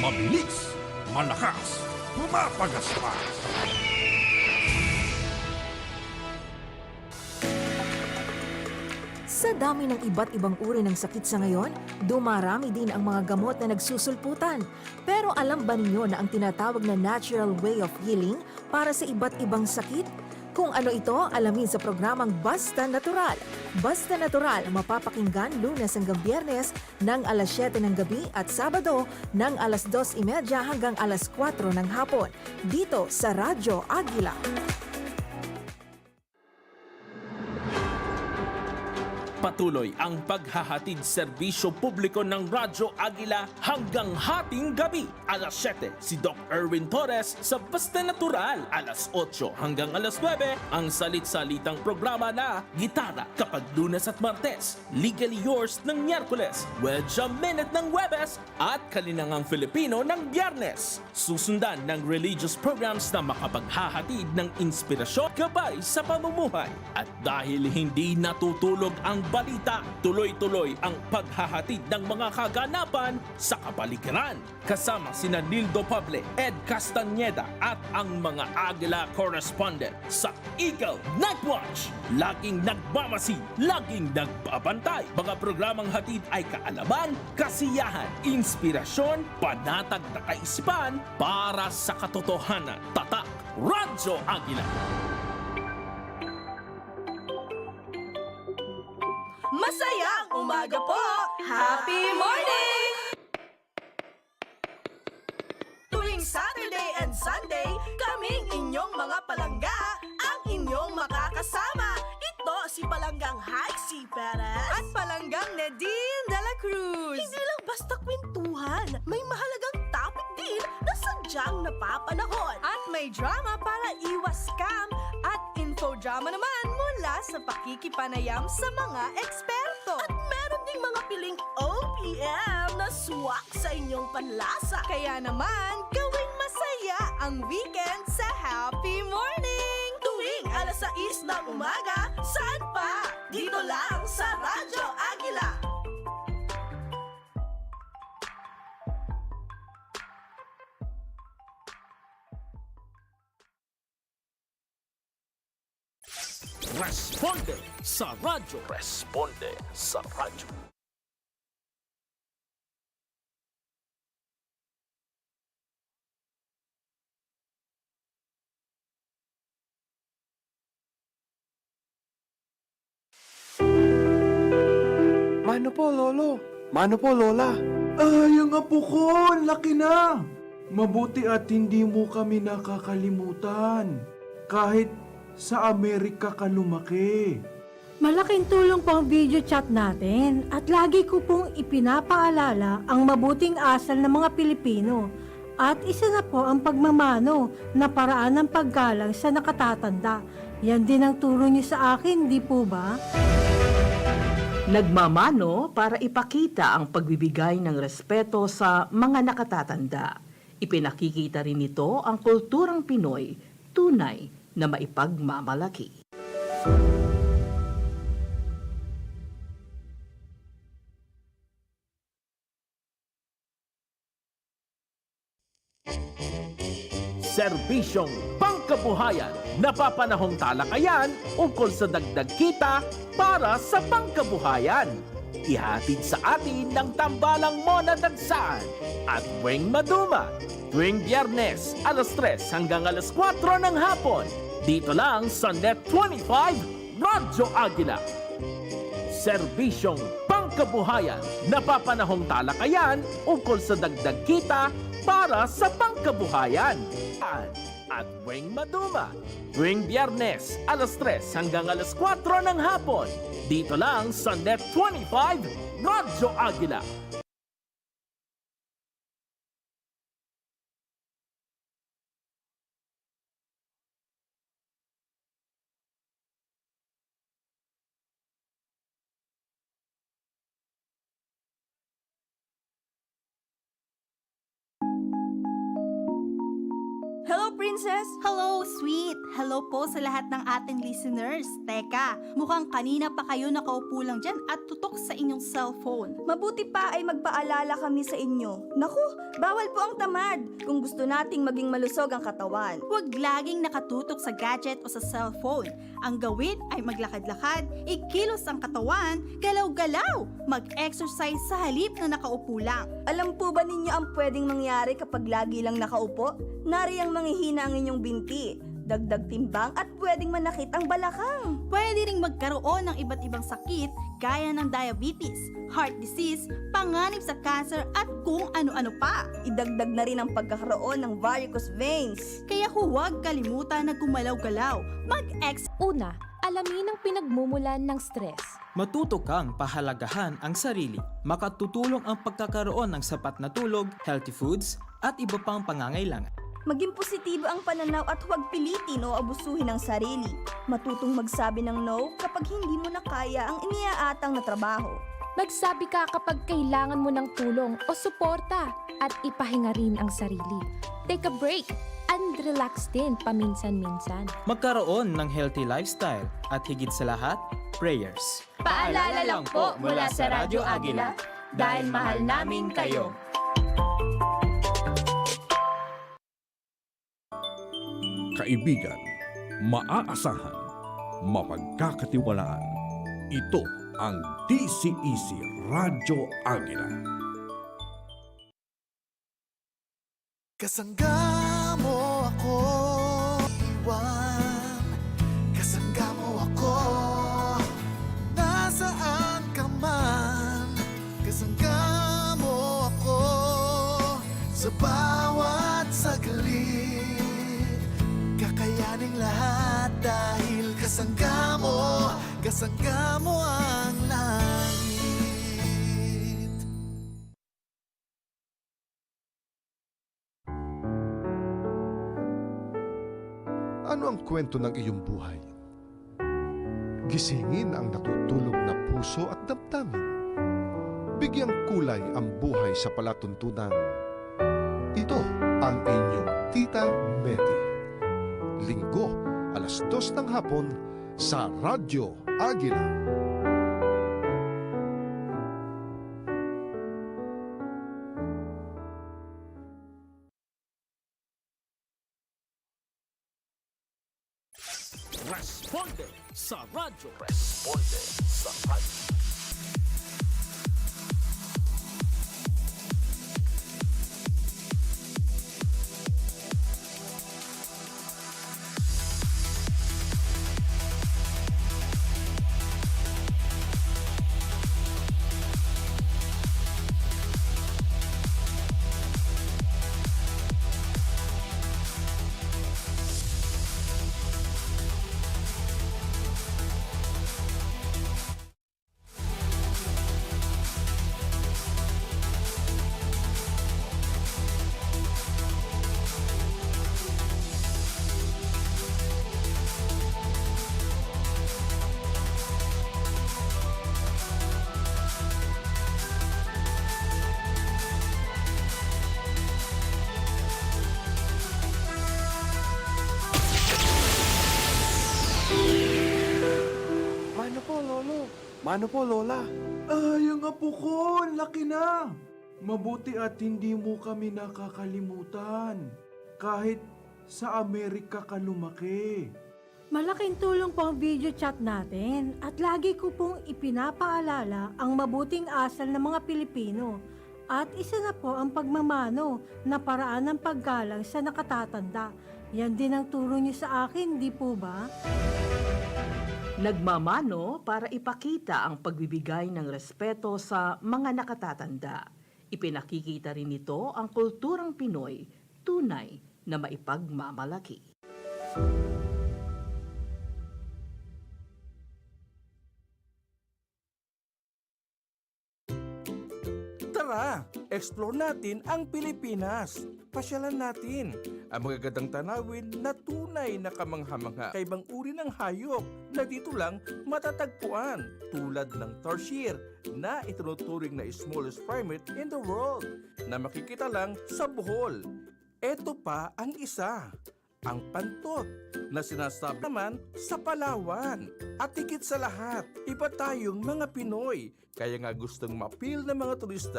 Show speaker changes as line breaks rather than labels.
Mabilis, malakas, pumapagaspas.
Sa dami ng iba't ibang uri ng sakit sa ngayon, dumarami din ang mga gamot na nagsusulputan. Pero alam ba ninyo na ang tinatawag na natural way of healing para sa iba't ibang sakit? Kung ano ito, alamin sa programang Basta Natural. Basta Natural mapapakinggan lunes hanggang biyernes ng alas 7 ng gabi at Sabado ng alas 2.30 hanggang alas 4 ng hapon. Dito sa Radyo Agila.
Patuloy ang paghahatid serbisyo publiko ng Radyo Agila hanggang hating gabi. Alas 7, si Doc Erwin Torres sa Basta Natural. Alas 8 hanggang alas 9, ang salit-salitang programa na Gitara kapag lunes at martes. Legally Yours ng Miyerkules. Wedja Minute ng Webes at Kalinangang Filipino ng Biyernes. Susundan ng religious programs na makapaghahatid ng inspirasyon gabay sa pamumuhay. At dahil hindi natutulog ang balita, tuloy-tuloy ang paghahatid ng mga kaganapan sa kapaligiran. Kasama sina Nildo Pable, Ed Castañeda at ang mga Agila correspondent sa Eagle Nightwatch. Laging nagmamasi, laging nagbabantay. Mga programang hatid ay kaalaman, kasiyahan, inspirasyon, panatag na kaisipan para sa katotohanan. Tatak, Radyo Agila.
Umaga po! Happy morning! Tuwing Saturday and Sunday, kaming inyong mga palangga, ang inyong makakasama. Ito si Palanggang C. Perez. At Palanggang Nadine de la Cruz. Hindi lang basta kwentuhan, may mahalagang topic din na sadyang napapanahon. At may drama para iwas scam at infodrama naman mula sa pakikipanayam sa mga eksperto. At meron piling OPM na swak sa inyong panlasa. Kaya naman, gawing masaya ang weekend sa Happy Morning! Tuwing alas 6 ng umaga, saan pa? Dito lang sa Radyo Agila!
Responde sa radyo. Responde sa radyo.
Mano po, Lolo? Mano po, Lola? Ay, ang apo ko, ang laki na. Mabuti at hindi mo kami nakakalimutan. Kahit sa Amerika ka lumaki.
Malaking tulong po ang video chat natin at lagi ko pong ipinapaalala ang mabuting asal ng mga Pilipino at isa na po ang pagmamano na paraan ng paggalang sa nakatatanda. Yan din ang turo niyo sa akin, di po ba?
Nagmamano para ipakita ang pagbibigay ng respeto sa mga nakatatanda. Ipinakikita rin nito ang kulturang Pinoy, tunay na maipagmamalaki.
Serbisyong pangkabuhayan, napapanahong talakayan ukol sa dagdag kita para sa pangkabuhayan. Ihatid sa atin ng tambalang Mona Dagsaan at Weng Maduma. Tuwing biyernes, alas 3 hanggang alas 4 ng hapon. Dito lang sa Net 25, Radyo Agila. Serbisyong pangkabuhayan, napapanahong talakayan ukol sa dagdag kita para sa pangkabuhayan. At Weng Maduma. Tuwing biyernes, alas 3 hanggang alas 4 ng hapon. Dito lang sa Net 25, Radyo Agila.
Princess!
Hello, sweet! Hello po sa lahat ng ating listeners. Teka, mukhang kanina pa kayo nakaupo lang dyan at tutok sa inyong cellphone.
Mabuti pa ay magpaalala kami sa inyo. Naku, bawal po ang tamad kung gusto nating maging malusog ang katawan.
Huwag laging nakatutok sa gadget o sa cellphone. Ang gawin ay maglakad-lakad, ikilos ang katawan, galaw-galaw, mag-exercise sa halip na nakaupo lang.
Alam po ba ninyo ang pwedeng mangyari kapag lagi lang nakaupo? Nariyang manghihina ang inyong binti, dagdag timbang at pwedeng manakit ang balakang.
Pwede ring magkaroon ng iba't ibang sakit gaya ng diabetes, heart disease, panganib sa cancer at kung ano-ano pa.
Idagdag na rin ang pagkakaroon ng varicose veins.
Kaya huwag kalimutan na gumalaw-galaw, mag-exercise
Una, alamin ang pinagmumulan ng stress.
Matuto kang pahalagahan ang sarili. Makatutulong ang pagkakaroon ng sapat na tulog, healthy foods, at iba pang pangangailangan.
Maging positibo ang pananaw at huwag pilitin o abusuhin ang sarili. Matutong magsabi ng no kapag hindi mo na kaya ang iniaatang na trabaho.
Magsabi ka kapag kailangan mo ng tulong o suporta at ipahinga rin ang sarili. Take a break and relax din paminsan-minsan.
Magkaroon ng healthy lifestyle at higit sa lahat, prayers.
Paalala lang po mula sa Radyo Agila, dahil mahal namin kayo.
Kaibigan, maaasahan, mapagkakatiwalaan. Ito ang DCEC Radyo Agila.
Kasangga Kasangga mo ang langit
Ano ang kwento ng iyong buhay? Gisingin ang natutulog na puso at damdamin. Bigyang kulay ang buhay sa palatuntunan. Ito ang inyong Tita Medi. Linggo, alas dos ng hapon sa Radyo Agila.
Responde sa radyo. Responde sa radyo.
Mano po, Lola? Ay, ang apo ko, ang laki na. Mabuti at hindi mo kami nakakalimutan. Kahit sa Amerika ka lumaki.
Malaking tulong po ang video chat natin at lagi ko pong ipinapaalala ang mabuting asal ng mga Pilipino at isa na po ang pagmamano na paraan ng paggalang sa nakatatanda. Yan din ang turo niyo sa akin, di po ba?
Nagmamano para ipakita ang pagbibigay ng respeto sa mga nakatatanda. Ipinakikita rin nito ang kulturang Pinoy, tunay na maipagmamalaki.
Tara, explore natin ang Pilipinas. Pasyalan natin ang magagandang tanawin na tunay na kamangha-mangha kaibang uri ng hayop na dito lang matatagpuan tulad ng tarsier na itinuturing na smallest primate in the world na makikita lang sa Bohol. Ito pa ang isa, ang pantot na sinasabi naman sa Palawan. At higit sa lahat, iba tayong mga Pinoy. Kaya nga gustong mapil ng mga turista